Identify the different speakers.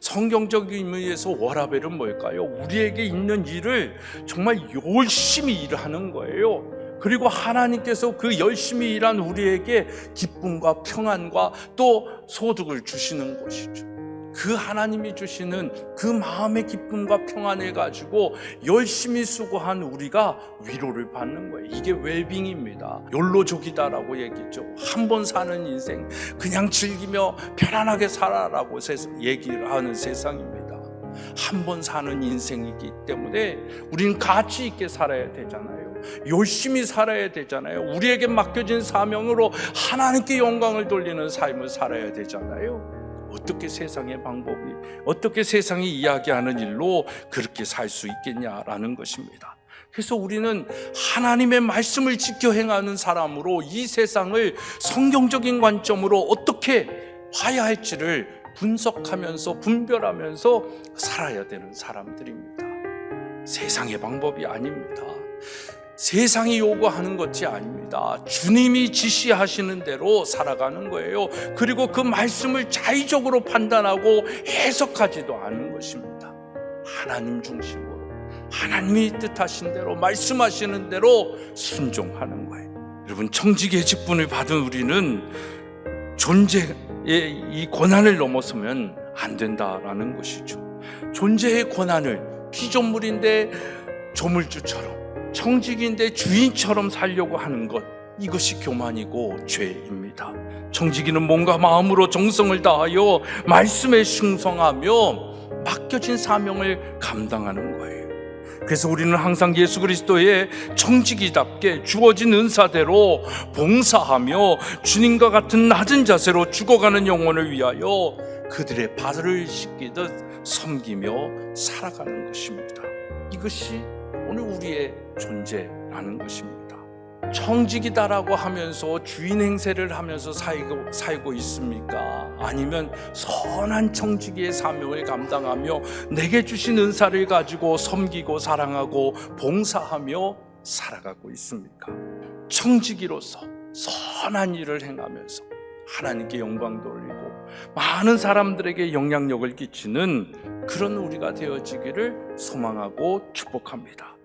Speaker 1: 성경적인 의미에서 워라벨은 뭘까요? 우리에게 있는 일을 정말 열심히 일하는 거예요. 그리고 하나님께서 그 열심히 일한 우리에게 기쁨과 평안과 또 소득을 주시는 것이죠. 그 하나님이 주시는 그 마음의 기쁨과 평안을 가지고 열심히 수고한 우리가 위로를 받는 거예요. 이게 웰빙입니다. 욜로족이다라고 얘기했죠. 한 번 사는 인생 그냥 즐기며 편안하게 살아라고 얘기를 하는 세상입니다. 한 번 사는 인생이기 때문에 우리는 가치 있게 살아야 되잖아요. 열심히 살아야 되잖아요. 우리에게 맡겨진 사명으로 하나님께 영광을 돌리는 삶을 살아야 되잖아요. 어떻게 세상의 방법이 어떻게 세상이 이야기하는 일로 그렇게 살 수 있겠냐라는 것입니다. 그래서 우리는 하나님의 말씀을 지켜 행하는 사람으로 이 세상을 성경적인 관점으로 어떻게 봐야 할지를 분석하면서 분별하면서 살아야 되는 사람들입니다. 세상의 방법이 아닙니다. 세상이 요구하는 것이 아닙니다. 주님이 지시하시는 대로 살아가는 거예요. 그리고 그 말씀을 자의적으로 판단하고 해석하지도 않은 것입니다. 하나님 중심으로 하나님이 뜻하신 대로 말씀하시는 대로 순종하는 거예요. 여러분 청지기의 직분을 받은 우리는 존재의 이 권한을 넘어서면 안 된다라는 것이죠. 존재의 권한을 피조물인데 조물주처럼 청지기인데 주인처럼 살려고 하는 것 이것이 교만이고 죄입니다. 청지기는 몸과 마음으로 정성을 다하여 말씀에 충성하며 맡겨진 사명을 감당하는 거예요. 그래서 우리는 항상 예수 그리스도의 청지기답게 주어진 은사대로 봉사하며 주님과 같은 낮은 자세로 죽어가는 영혼을 위하여 그들의 발을 씻기듯 섬기며 살아가는 것입니다. 이것이 오늘 우리의 존재라는 것입니다. 청직이다라고 하면서 주인 행세를 하면서 살고, 살고 있습니까? 아니면 선한 청지기의 사명을 감당하며 내게 주신 은사를 가지고 섬기고 사랑하고 봉사하며 살아가고 있습니까? 청지기로서 선한 일을 행하면서 하나님께 영광 돌리고 많은 사람들에게 영향력을 끼치는 그런 우리가 되어지기를 소망하고 축복합니다.